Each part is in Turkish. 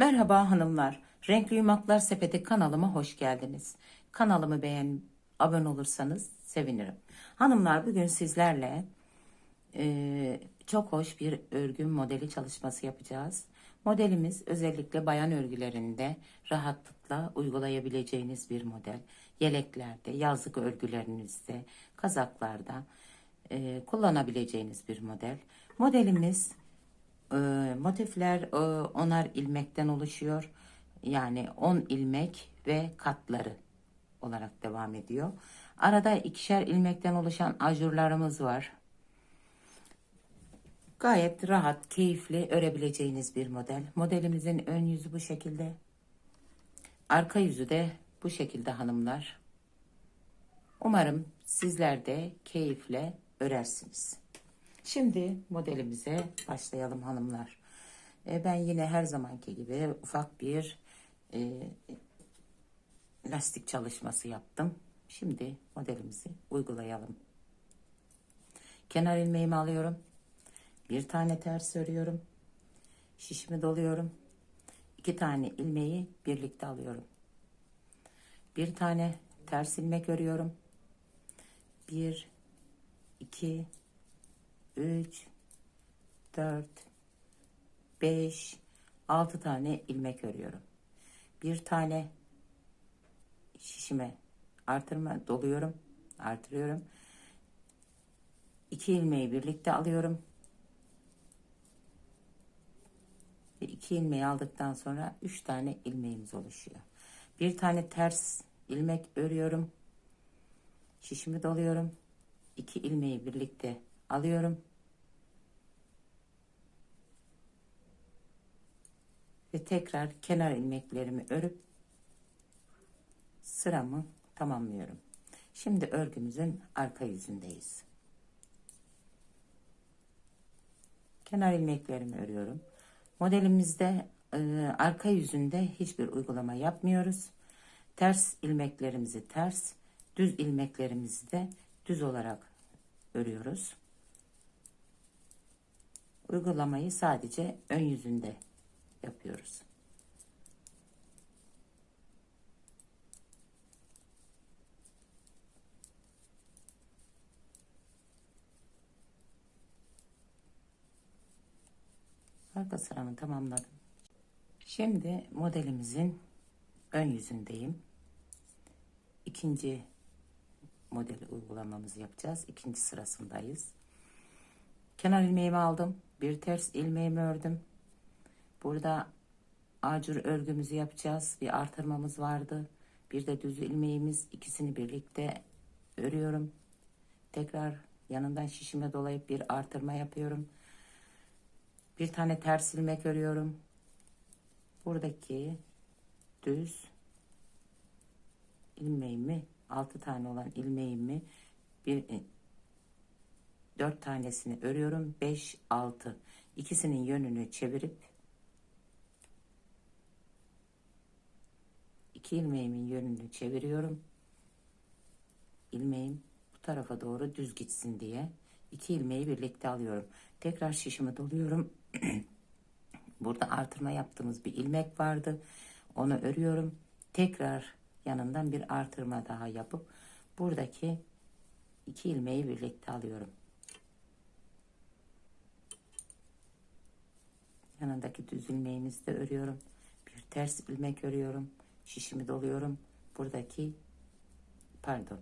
Merhaba hanımlar. Renkli Yumaklar Sepeti kanalıma hoş geldiniz. Kanalımı beğen, abone olursanız sevinirim. Hanımlar bugün sizlerle e, çok hoş bir örgü modeli çalışması yapacağız. Modelimiz özellikle bayan örgülerinde rahatlıkla uygulayabileceğiniz bir model. Yeleklerde, yazlık örgülerinizde, kazaklarda e, kullanabileceğiniz bir model. Modelimiz e, motifler e, onar ilmekten oluşuyor. Yani 10 ilmek ve katları olarak devam ediyor. Arada ikişer ilmekten oluşan ajurlarımız var. Gayet rahat, keyifli örebileceğiniz bir model. Modelimizin ön yüzü bu şekilde. Arka yüzü de bu şekilde hanımlar. Umarım sizler de keyifle örersiniz. Şimdi modelimize başlayalım hanımlar. E, ben yine her zamanki gibi ufak bir e, lastik çalışması yaptım. Şimdi modelimizi uygulayalım. Kenar ilmeğimi alıyorum. Bir tane ters örüyorum. Şişimi doluyorum. İki tane ilmeği birlikte alıyorum. Bir tane ters ilmek örüyorum. Bir, iki, 3 4 5 6 tane ilmek örüyorum. Bir tane şişime artırma doluyorum. Artırıyorum. İki ilmeği birlikte alıyorum. Ve iki ilmeği aldıktan sonra üç tane ilmeğimiz oluşuyor. Bir tane ters ilmek örüyorum. Şişimi doluyorum. İki ilmeği birlikte alıyorum. Ve tekrar kenar ilmeklerimi örüp sıramı tamamlıyorum. Şimdi örgümüzün arka yüzündeyiz. Kenar ilmeklerimi örüyorum. Modelimizde e, arka yüzünde hiçbir uygulama yapmıyoruz. Ters ilmeklerimizi ters, düz ilmeklerimizi de düz olarak örüyoruz. Uygulamayı sadece ön yüzünde yapıyoruz. Arka sıramı tamamladım. Şimdi modelimizin ön yüzündeyim. İkinci modeli uygulamamızı yapacağız. İkinci sırasındayız. Kenar ilmeğimi aldım. Bir ters ilmeğimi ördüm. Burada acur örgümüzü yapacağız. Bir artırmamız vardı. Bir de düz ilmeğimiz. ikisini birlikte örüyorum. Tekrar yanından şişime dolayıp bir artırma yapıyorum. Bir tane ters ilmek örüyorum. Buradaki düz ilmeğimi 6 tane olan ilmeğimi bir 4 tanesini örüyorum. 5 6 ikisinin yönünü çevirip iki ilmeğimin yönünü çeviriyorum. İlmeğim bu tarafa doğru düz gitsin diye iki ilmeği birlikte alıyorum. Tekrar şişimi doluyorum. Burada artırma yaptığımız bir ilmek vardı. Onu örüyorum. Tekrar yanından bir artırma daha yapıp buradaki iki ilmeği birlikte alıyorum. Yanındaki düz ilmeğimizi de örüyorum. Bir ters ilmek örüyorum. Şişimi doluyorum. Buradaki pardon.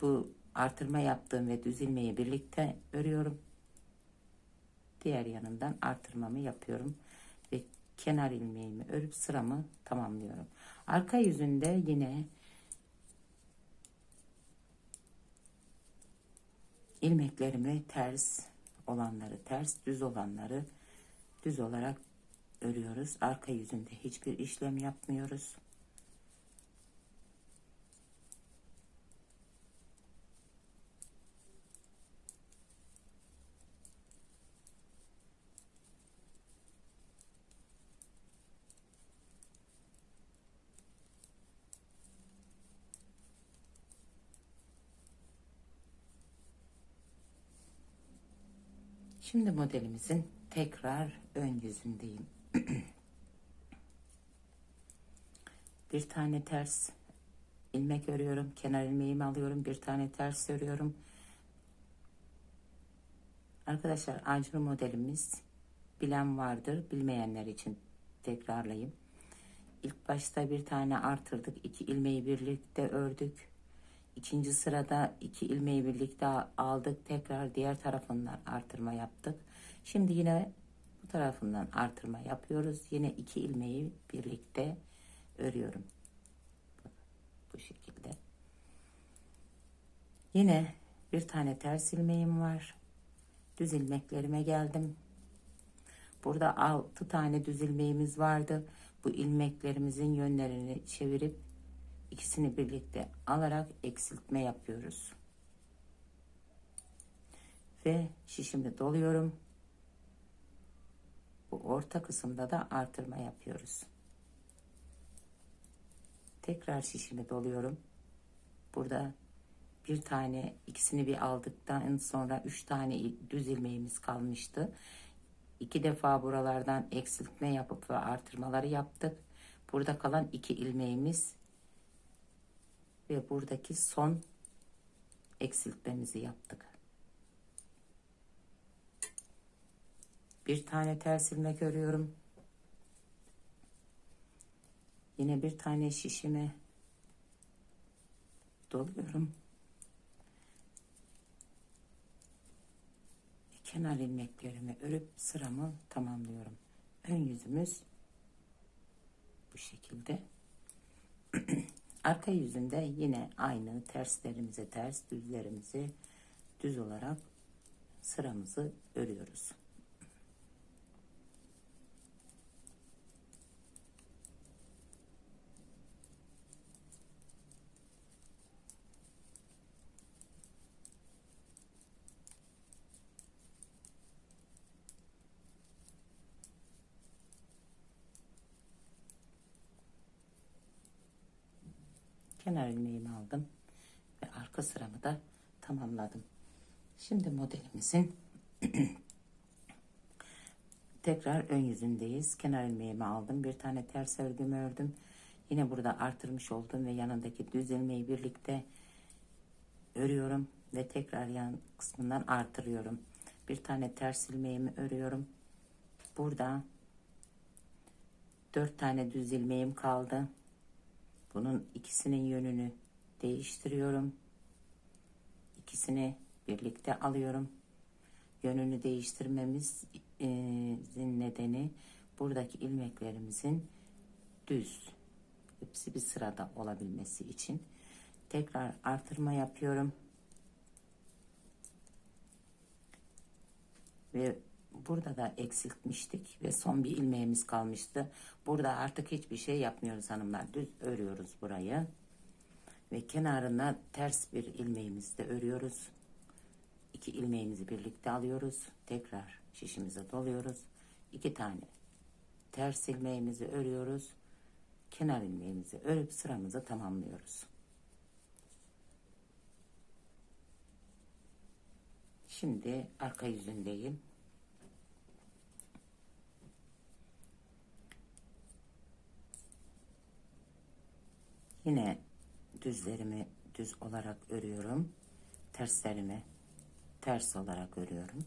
Bu artırma yaptığım ve düz ilmeği birlikte örüyorum. Diğer yanından artırmamı yapıyorum ve kenar ilmeğimi örüp sıramı tamamlıyorum. Arka yüzünde yine ilmeklerimi ters olanları ters, düz olanları düz olarak örüyoruz. Arka yüzünde hiçbir işlem yapmıyoruz. Şimdi modelimizin tekrar ön yüzündeyim. Bir tane ters ilmek örüyorum. Kenar ilmeğimi alıyorum. Bir tane ters örüyorum. Arkadaşlar acur modelimiz bilen vardır. Bilmeyenler için tekrarlayayım. İlk başta bir tane artırdık. iki ilmeği birlikte ördük. İkinci sırada iki ilmeği birlikte aldık. Tekrar diğer tarafından artırma yaptık. Şimdi yine bu tarafından artırma yapıyoruz. Yine iki ilmeği birlikte örüyorum. Bu şekilde. Yine bir tane ters ilmeğim var. Düz ilmeklerime geldim. Burada 6 tane düz ilmeğimiz vardı. Bu ilmeklerimizin yönlerini çevirip ikisini birlikte alarak eksiltme yapıyoruz. Ve şişimi doluyorum. Bu orta kısımda da artırma yapıyoruz. Tekrar şişimi doluyorum. Burada bir tane ikisini bir aldıktan sonra üç tane düz ilmeğimiz kalmıştı. İki defa buralardan eksiltme yapıp ve artırmaları yaptık. Burada kalan iki ilmeğimiz ve buradaki son eksiltmemizi yaptık. Bir tane ters ilmek örüyorum. Yine bir tane şişime doluyorum. kenar ilmeklerimi örüp sıramı tamamlıyorum. Ön yüzümüz bu şekilde. Arka yüzünde yine aynı terslerimize ters, düzlerimizi düz olarak sıramızı örüyoruz. Kenar ilmeğimi aldım ve arka sıramı da tamamladım. Şimdi modelimizin tekrar ön yüzündeyiz. Kenar ilmeğimi aldım. Bir tane ters örgümü ördüm. Yine burada artırmış oldum ve yanındaki düz ilmeği birlikte örüyorum ve tekrar yan kısmından artırıyorum. Bir tane ters ilmeğimi örüyorum. Burada dört tane düz ilmeğim kaldı. Bunun ikisinin yönünü değiştiriyorum. İkisini birlikte alıyorum. Yönünü değiştirmemizin nedeni buradaki ilmeklerimizin düz hepsi bir sırada olabilmesi için tekrar artırma yapıyorum. Ve burada da eksiltmiştik ve son bir ilmeğimiz kalmıştı. Burada artık hiçbir şey yapmıyoruz hanımlar. Düz örüyoruz burayı. Ve kenarına ters bir ilmeğimizi de örüyoruz. İki ilmeğimizi birlikte alıyoruz. Tekrar şişimize doluyoruz. İki tane ters ilmeğimizi örüyoruz. Kenar ilmeğimizi örüp sıramızı tamamlıyoruz. Şimdi arka yüzündeyim. Yine düzlerimi düz olarak örüyorum. Terslerimi ters olarak örüyorum.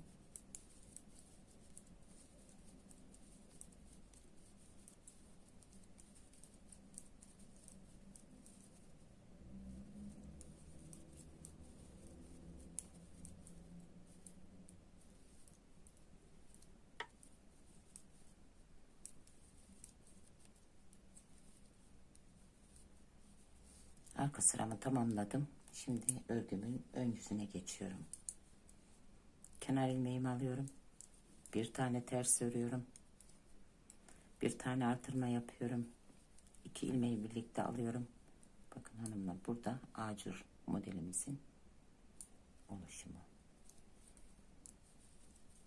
Arka sıramı tamamladım. Şimdi örgümün ön yüzüne geçiyorum. Kenar ilmeğimi alıyorum. Bir tane ters örüyorum. Bir tane artırma yapıyorum. İki ilmeği birlikte alıyorum. Bakın hanımlar burada acur modelimizin oluşumu.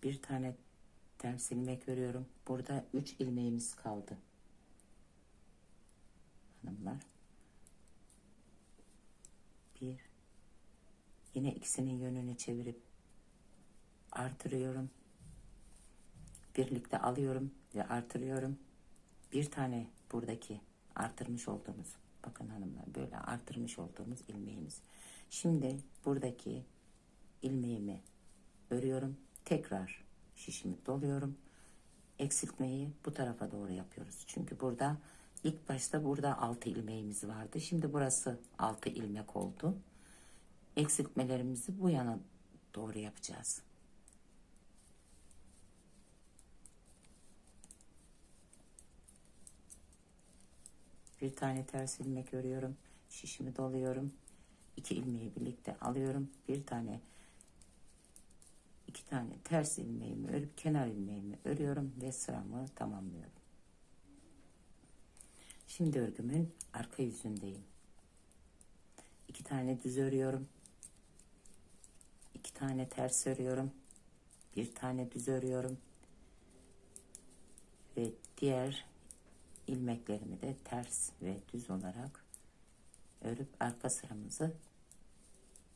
Bir tane ters ilmek örüyorum. Burada üç ilmeğimiz kaldı. Hanımlar bir yine ikisinin yönünü çevirip artırıyorum birlikte alıyorum ve artırıyorum bir tane buradaki artırmış olduğumuz bakın hanımlar böyle artırmış olduğumuz ilmeğimiz. Şimdi buradaki ilmeğimi örüyorum. Tekrar şişimi doluyorum. Eksiltmeyi bu tarafa doğru yapıyoruz. Çünkü burada ilk başta burada 6 ilmeğimiz vardı. Şimdi burası 6 ilmek oldu. Eksiltmelerimizi bu yana doğru yapacağız. Bir tane ters ilmek örüyorum. Şişimi doluyorum. İki ilmeği birlikte alıyorum. Bir tane iki tane ters ilmeğimi örüp kenar ilmeğimi örüyorum ve sıramı tamamlıyorum. Şimdi örgümün arka yüzündeyim. İki tane düz örüyorum. İki tane ters örüyorum. Bir tane düz örüyorum. Ve diğer ilmeklerimi de ters ve düz olarak örüp arka sıramızı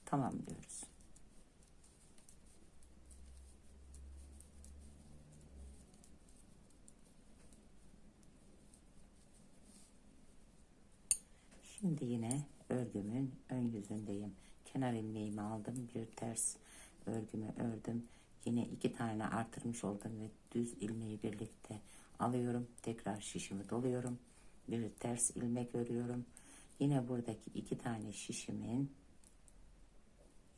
tamamlıyoruz. Şimdi yine örgümün ön yüzündeyim. Kenar ilmeğimi aldım. Bir ters örgümü ördüm. Yine iki tane artırmış oldum ve düz ilmeği birlikte alıyorum. Tekrar şişimi doluyorum. Bir ters ilmek örüyorum. Yine buradaki iki tane şişimin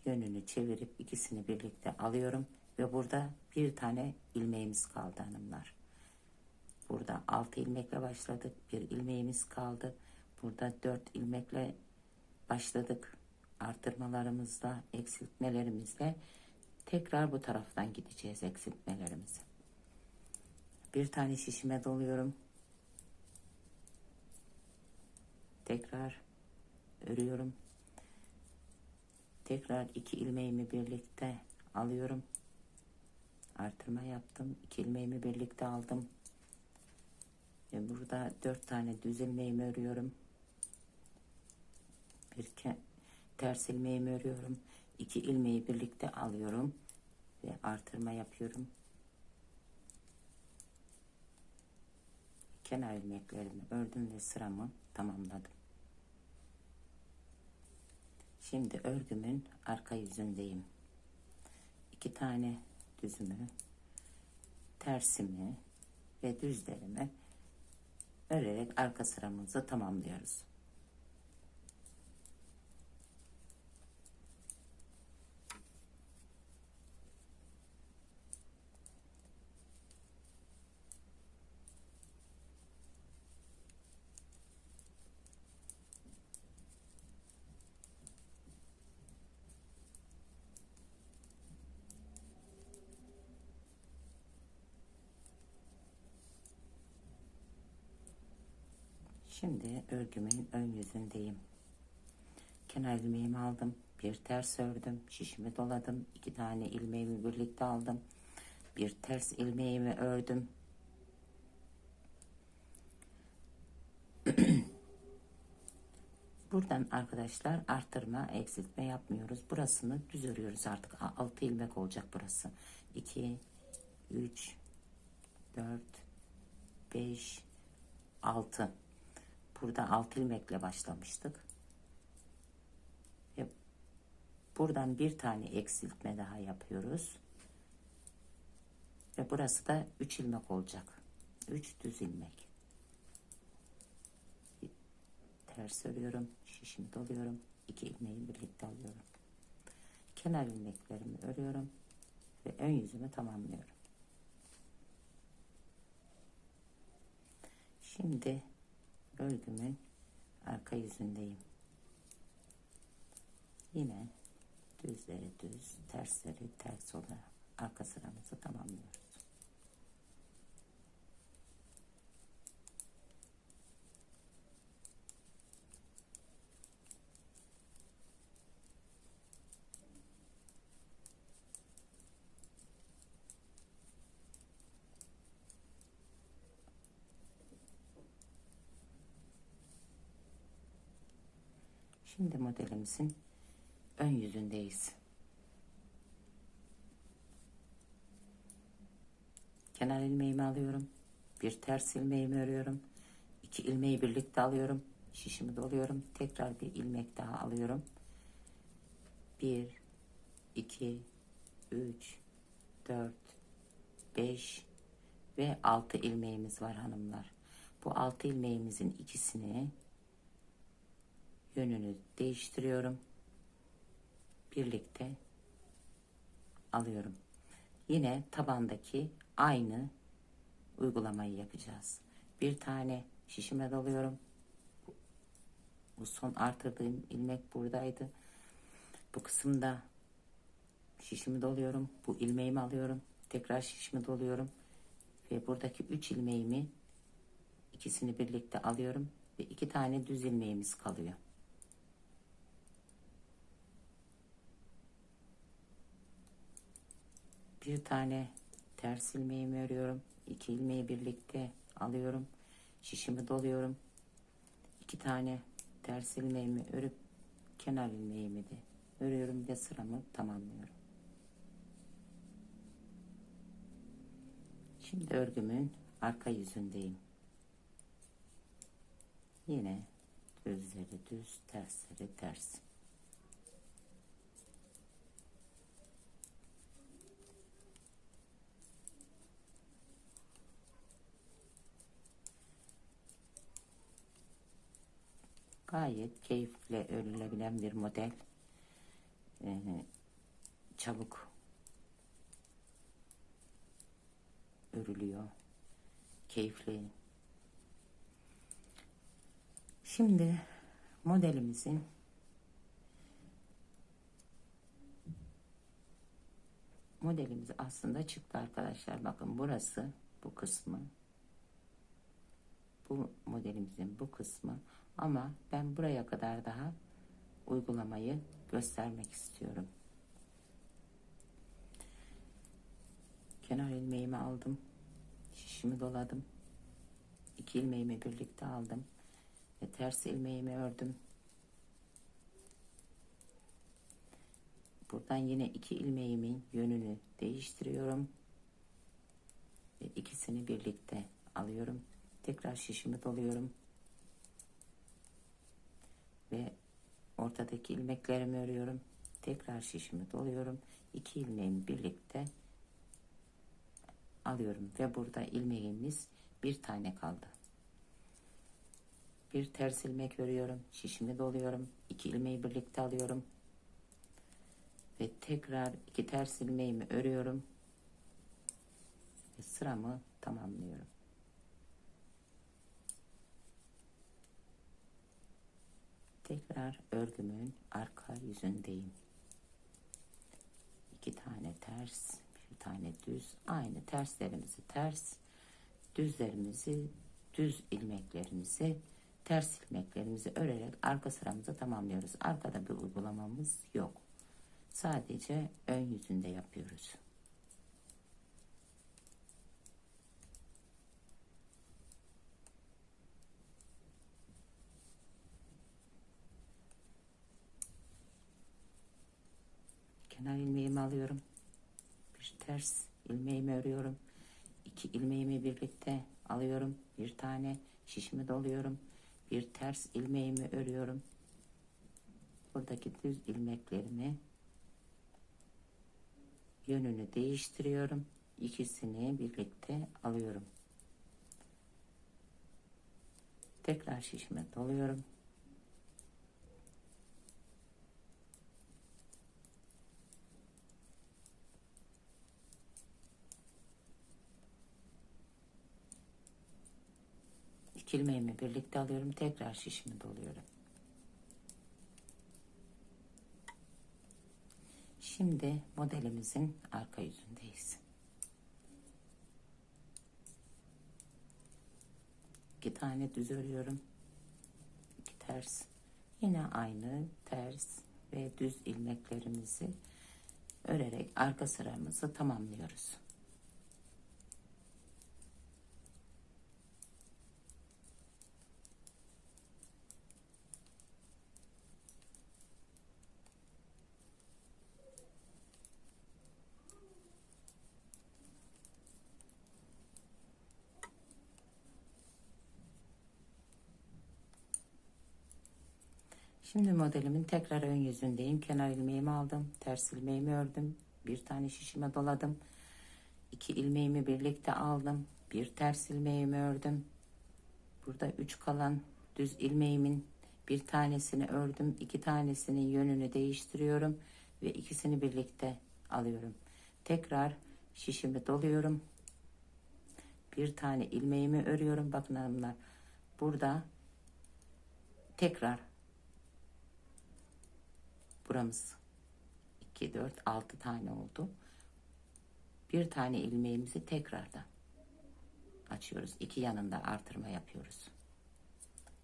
yönünü çevirip ikisini birlikte alıyorum. Ve burada bir tane ilmeğimiz kaldı hanımlar. Burada 6 ilmekle başladık. Bir ilmeğimiz kaldı. Burada 4 ilmekle başladık. Artırmalarımızla, eksiltmelerimizle tekrar bu taraftan gideceğiz eksiltmelerimizi. Bir tane şişime doluyorum. Tekrar örüyorum. Tekrar iki ilmeğimi birlikte alıyorum. Artırma yaptım. İki ilmeğimi birlikte aldım. Ve burada dört tane düz ilmeğimi örüyorum. Bir ke- ters ilmeğimi örüyorum. İki ilmeği birlikte alıyorum ve artırma yapıyorum. Kenar ilmeklerimi ördüm ve sıramı tamamladım. Şimdi örgümün arka yüzündeyim. İki tane düzümü, tersimi ve düzlerimi örerek arka sıramızı tamamlıyoruz. Şimdi örgümün ön yüzündeyim. Kenar ilmeğimi aldım. Bir ters ördüm. Şişimi doladım. iki tane ilmeğimi birlikte aldım. Bir ters ilmeğimi ördüm. Buradan arkadaşlar artırma, eksiltme yapmıyoruz. Burasını düz örüyoruz artık. 6 ilmek olacak burası. 2, 3, 4, 5, 6. Burada 6 ilmekle başlamıştık. Ve buradan bir tane eksiltme daha yapıyoruz. Ve burası da 3 ilmek olacak. 3 düz ilmek. Ters örüyorum. Şişimi doluyorum. 2 ilmeği birlikte alıyorum. Kenar ilmeklerimi örüyorum. Ve ön yüzümü tamamlıyorum. Şimdi örgümün arka yüzündeyim. Yine düzleri düz, tersleri ters olarak arka sıramızı tamamlıyoruz. Şimdi modelimizin ön yüzündeyiz. Kenar ilmeğimi alıyorum. Bir ters ilmeğimi örüyorum. İki ilmeği birlikte alıyorum. Şişimi doluyorum. Tekrar bir ilmek daha alıyorum. Bir, iki, üç, dört, beş ve altı ilmeğimiz var hanımlar. Bu altı ilmeğimizin ikisini yönünü değiştiriyorum. Birlikte alıyorum. Yine tabandaki aynı uygulamayı yapacağız. Bir tane şişime dalıyorum. Bu son artırdığım ilmek buradaydı. Bu kısımda şişimi doluyorum. Bu ilmeğimi alıyorum. Tekrar şişimi doluyorum. Ve buradaki üç ilmeğimi ikisini birlikte alıyorum. Ve iki tane düz ilmeğimiz kalıyor. Bir tane ters ilmeğimi örüyorum. İki ilmeği birlikte alıyorum. Şişimi doluyorum. İki tane ters ilmeğimi örüp kenar ilmeğimi de örüyorum ve sıramı tamamlıyorum. Şimdi örgümün arka yüzündeyim. Yine düzleri düz, tersleri ters. Gayet keyifle örülebilen bir model. Ee, çabuk örülüyor. Keyifli. Şimdi modelimizin modelimiz aslında çıktı arkadaşlar. Bakın burası bu kısmı bu modelimizin bu kısmı ama ben buraya kadar daha uygulamayı göstermek istiyorum. Kenar ilmeğimi aldım. Şişimi doladım. İki ilmeğimi birlikte aldım. Ve ters ilmeğimi ördüm. Buradan yine iki ilmeğimin yönünü değiştiriyorum. Ve ikisini birlikte alıyorum. Tekrar şişimi doluyorum. Ve ortadaki ilmeklerimi örüyorum. Tekrar şişimi doluyorum. İki ilmeğimi birlikte alıyorum ve burada ilmeğimiz bir tane kaldı. Bir ters ilmek örüyorum. Şişimi doluyorum. İki ilmeği birlikte alıyorum. Ve tekrar iki ters ilmeğimi örüyorum. Ve sıramı tamamlıyorum. Tekrar örgümün arka yüzündeyim. İki tane ters, bir tane düz. Aynı terslerimizi ters, düzlerimizi düz ilmeklerimizi ters ilmeklerimizi örerek arka sıramızı tamamlıyoruz. Arkada bir uygulamamız yok. Sadece ön yüzünde yapıyoruz. Kenar ilmeğimi alıyorum. Bir ters ilmeğimi örüyorum. İki ilmeğimi birlikte alıyorum. Bir tane şişimi doluyorum. Bir ters ilmeğimi örüyorum. Buradaki düz ilmeklerimi yönünü değiştiriyorum. İkisini birlikte alıyorum. Tekrar şişime doluyorum. İki ilmeğimi birlikte alıyorum. Tekrar şişimi doluyorum. Şimdi modelimizin arka yüzündeyiz. İki tane düz örüyorum. İki ters. Yine aynı ters ve düz ilmeklerimizi örerek arka sıramızı tamamlıyoruz. Şimdi modelimin tekrar ön yüzündeyim. Kenar ilmeğimi aldım. Ters ilmeğimi ördüm. Bir tane şişime doladım. İki ilmeğimi birlikte aldım. Bir ters ilmeğimi ördüm. Burada üç kalan düz ilmeğimin bir tanesini ördüm. iki tanesinin yönünü değiştiriyorum. Ve ikisini birlikte alıyorum. Tekrar şişimi doluyorum. Bir tane ilmeğimi örüyorum. Bakın hanımlar. Burada tekrar buramız 2 4 6 tane oldu. Bir tane ilmeğimizi tekrardan açıyoruz. İki yanında artırma yapıyoruz.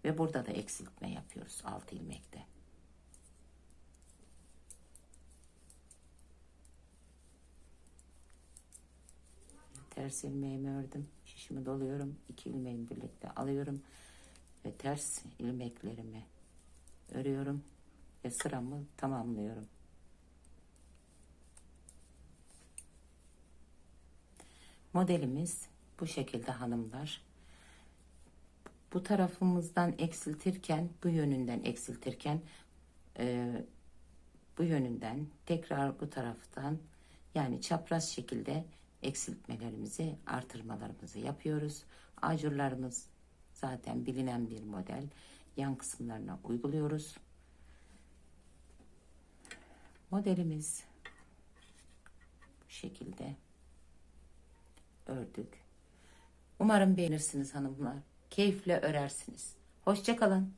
Ve burada da eksiltme yapıyoruz 6 ilmekte. Ters ilmeğimi ördüm. Şişimi doluyorum. İki ilmeğimi birlikte alıyorum. Ve ters ilmeklerimi örüyorum. Ve sıramı tamamlıyorum. Modelimiz bu şekilde hanımlar. Bu tarafımızdan eksiltirken, bu yönünden eksiltirken e, bu yönünden tekrar bu taraftan yani çapraz şekilde eksiltmelerimizi, artırmalarımızı yapıyoruz. Ajurlarımız zaten bilinen bir model. Yan kısımlarına uyguluyoruz. Modelimiz bu şekilde ördük. Umarım beğenirsiniz hanımlar. Keyifle örersiniz. Hoşçakalın.